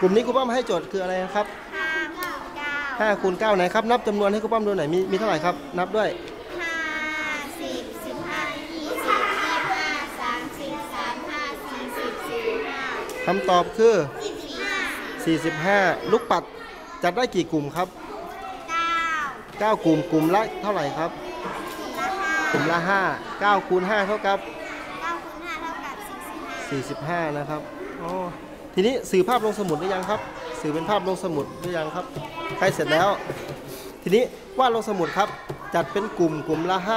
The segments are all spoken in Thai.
กลุ่มนี้ครูป้อมให้โจทย์คืออะไรนะครับห้าคูณเก้า5คูณ9ไหนครับนับจำนวนให้ครูป้อมดูหน่อยมีมีเท่าไหร่ครับ นับด้วยห้าสิบสิบห้ายี่สิบยี่สิบห้าสามสิบสามห้าสี่สิบสี่สิบห้าคำตอบคือสี่สิบห้า45ลูกปัดจัดได้กี่กลุ่มครับเก้า9กลุ่มกลุ่มละเท่าไหร่ครับคูณละห้ากลุ่มละ5 9คูณ5เท่ากับเก้าคูณห้าเท่ากับสี่สิบห้า45นะครับอ๋อ ทีนี้สื่อภาพลงสมุดหรือยังครับ สื่อเป็นภาพลงสมุดหรือยังครับใกล้เสร็จแล้ว ทีนี้วาดลงสมุดครับ จัดเป็นกลุ่มกลุ่มละ 5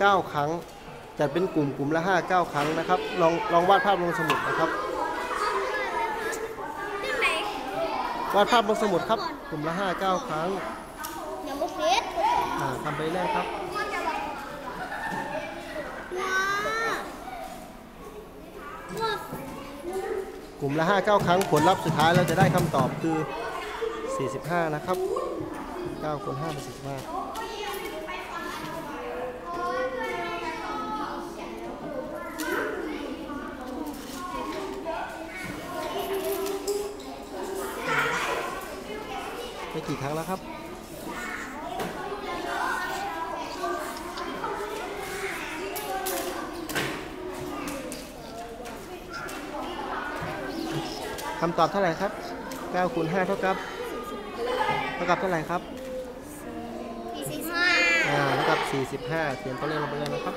9 ครั้ง จัดเป็นกลุ่มกลุ่มละ 5 9 ครั้งนะครับ ลองลองวาดภาพลงสมุดนะครับ วาดภาพลงสมุดครับ กลุ่มละ 5 9 ครั้งเกเฮ็ดอ่าทำไปเรื่อยครับว้าว กลุ่มละ5 9 ครั้งผลลัพธ์สุดท้ายเราจะได้คำตอบคือ 45 นะครับ9คูณ5เป็น45ไปกี่ครั้งแล้วครับ คำตอบเท่าไหร่ครับ9คูณ5เท่ากับเท่ากับเท่าไหร่ครับสี่สิบห้าอ่าเท่ากับ 45เขียนตัวเลขลงไปเลยนะครับ